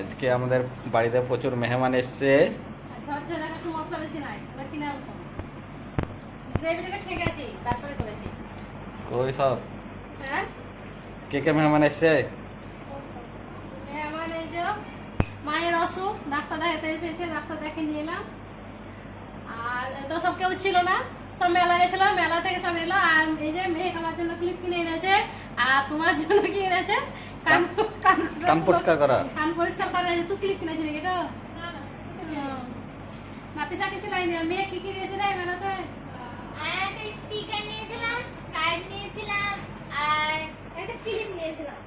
আজকে আমাদের বাড়িতে প্রচুর মেহমান এসছে। কিনে ওই সব। হ্যাঁ? কে কে মেহমান এসছে? আমার এই যে মায়ের অসুখ ডাক্তার দেখাতে এসেছে ডাক্তার দেখে নিয়ে এলাম। আর তো সব কেউ ছিল না সব মেলা গেছিলাম মেলা থেকে সব এলো। আর এই যে মেয়ে আমার জন্য ক্লিপ কিনে এনেছে আর তোমার জন্য কি এনেছে? কান কান কান পরিষ্কার করা। কান পরিষ্কার করা তুই ক্লিপ কিনেছিস নাকি তো নাপিসা কিছু লাইনি মেয়ে কি কি নিয়েছে রে মেলাতে একটা স্টিকার নিয়েছিলাম কার্ড নিয়েছিলাম আর একটা ক্লিপ নিয়েছিলাম।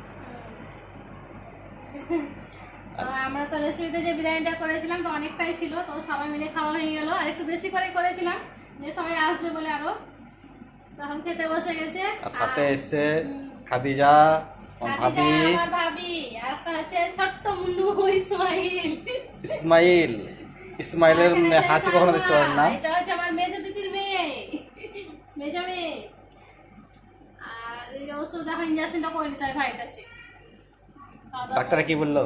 তো আমরা তো রেসিপিতে যে বিরিয়ানিটা করেছিলাম তো অনেকটাই ছিল তো সবাই মিলে খাওয়া হয়ে গেল। আর একটু বেশি করে করেছিলাম যে সবাই আসবে বলে আরও। তখন খেতে বসে গেছে। সাথে এসছে খাদিজা, ভাবি। আমার ভাবি আর একটা ছোট্ট মুন্নু ইসমাইল। ইসমাইল। ইসমাইলের হাসি কখনো দেখতে পারেন না? এটা হচ্ছে আমার মেজ দিদির মেয়ে। মেজ মেয়ে। আর ওষুধ এখন ইঞ্জেকশনটা করে নিতে হয় ভাইয়ের কাছে। ডাক্তার কি বলল?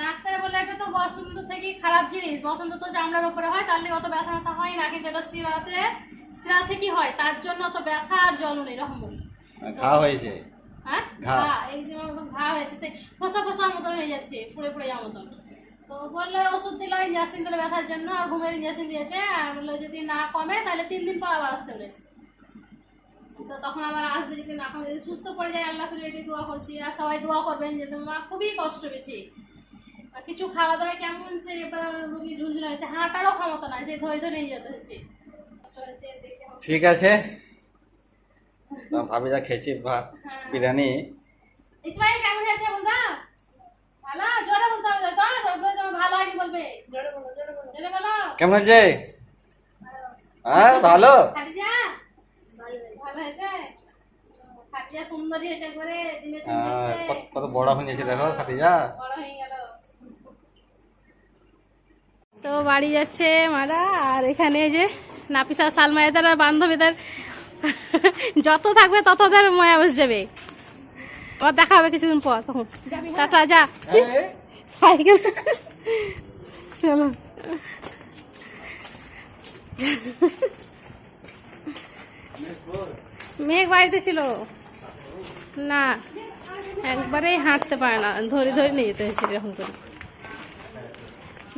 ডাক্তার বলে এটা তো বসন্ত থেকে খারাপ জিনিস। বসন্ত তো চামড়ার উপরে হয় তাহলে অত ব্যথা ব্যথা হয় না। কিন্তু এটা শিরাতে শিরা থেকে হয়? তার জন্য অত ব্যথা আর জ্বলন এরকম বলে ঘা হয়েছে। হ্যাঁ? ঘা। মতন ঘা হয়েছে সে ফোসা ফোসা মতন হয়ে যাচ্ছে পুড়ে পুড়ে যাওয়ার মতন। তো বলল ওষুধ দিল ইঞ্জেকশন দিল ব্যথার জন্য আর ঘুমের ইঞ্জেকশন দিয়েছে আর বলল যদি না কমে তাহলে তিন দিন পর আবার আসতে বলেছে। তো তখন আবার আসবে যদি না কমে যদি সুস্থ পড়ে যায় আল্লাহ করে এটি দোয়া করছি আর সবাই দোয়া করবেন যে তোমার খুবই কষ্ট পেয়েছে। কিছু খাওয়া দাওয়া কেমন সে এবার রুগী ঝুলঝুল হয়েছে হাঁটারও ক্ষমতা নাই সে ধরে ধরে নিয়ে যেতে হয়েছে। ঠিক আছে। ভাবি যা খেয়েছি ভাত হ্যাঁ। বিরিয়ানি। ইসমাইল কেমন আছে বলদা? ভালো? জোরে বলতে হবে তো? তারপরে তোমার ভালো হয়নি বলবে। জোরে বলো জোরে বলো। জোরে বলো। কেমন হয়েছে? হ্যাঁ ভালো। খাদিজা? ভালো হয়েছে। খাদিজা সুন্দরী হয়েছে করে দিনে দিন হ্যাঁ, কত- কত বড় হয়ে গেছে দেখো খাদিজা। বড় হয়ে গেল। তো বাড়ি যাচ্ছে মারা আর এখানে যে নাপিসা সালমায়েদার আর বান্ধবীদের যত থাকবে ততদের ময়া বসে যাবে। আবার দেখা হবে কিছুদিন পর তখন। টাটা যা। সাইকেল। চলো। মেঘ বাড়িতে ছিল। না একবারেই হাঁটতে পারে না। ধরে ধরে নিয়ে যেতে হয়েছে এরকম করে।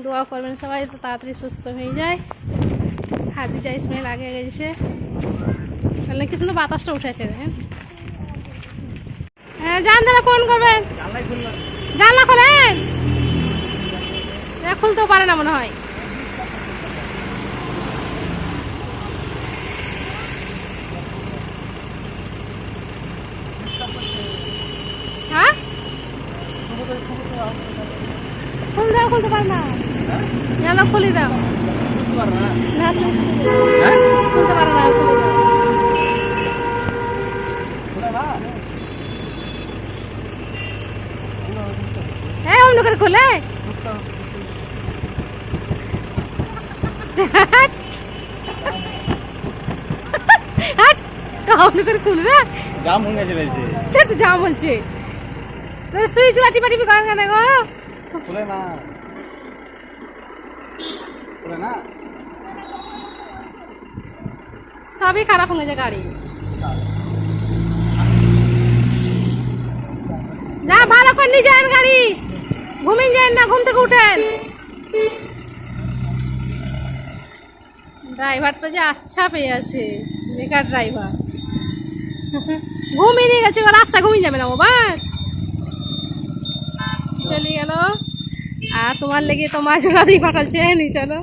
দোয়া করবেন সবাই তো তাড়াতাড়ি সুস্থ হয়ে যায়। হাতি যাই স্মেল আগে গেছে। আসলে কি সুন্দর বাতাসটা উঠে আসে দেখেন। হ্যাঁ তাহলে ফোন করবেন জানলা খোলেন। খুলতেও পারে না মনে হয়। হ্যাঁ? খুল দাও খুলতে পারে না। জানলা খুলে দাও। খুলতে পারে না খুলে দাও হ্যাঁ অন্য করে খোলে। অন্য করে খুলবে? জাম হয়ে গেছে ছোট বলছে। সুইচ লাঠি পাটি করেন কেন গো? খুলে না। খুলে না। সবই খারাপ হয়ে যায় গাড়ি। না ভালো করে নিয়ে যান গাড়ি। ঘুমিয়ে যান না, ঘুম থেকে উঠেন। ড্রাইভার তো যে আচ্ছা পেয়ে আছে, বেকার ড্রাইভার। ঘুমিয়ে নিয়ে গেছে রাস্তা ঘুমিয়ে যাবে না মোবাইল চলে গেল। আর তোমার লেগে তোমার জোড়া দিয়ে পাঠাচ্ছে নি, চলো।